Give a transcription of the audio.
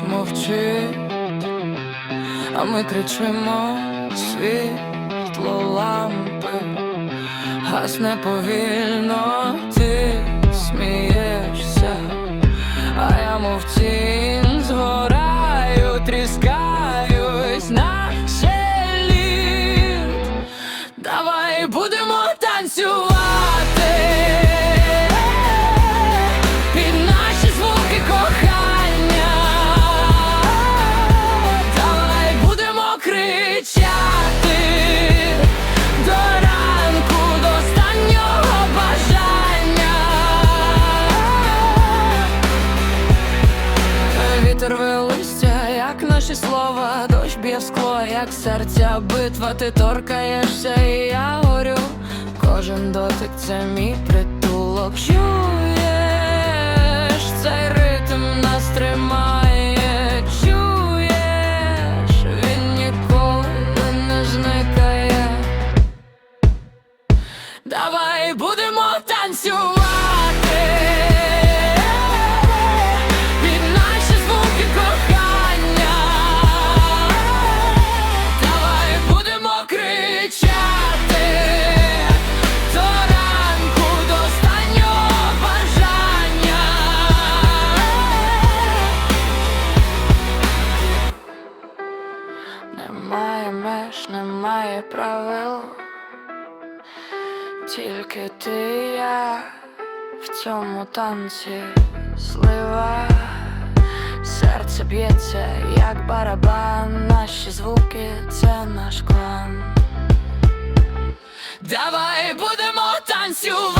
Ніч мовчить, а ми кричимо світло лампи, гасне повільно ти смієшся, а я мов згораю, тріскаюсь на ще літ. Давай будемо. Наші слова, дощ б'є в скло, як серця, битва, ти торкаєшся, і я горю. Кожен дотик це мій притулок. Чуєш, цей ритм нас тримає, чуєш, він ніколи не зникає. Давай будемо танцювати Немає меж, немає правил. Тільки ти і я в цьому танці слива, серце б'ється, як барабан, наші звуки це наш клан. Давай будемо танцювати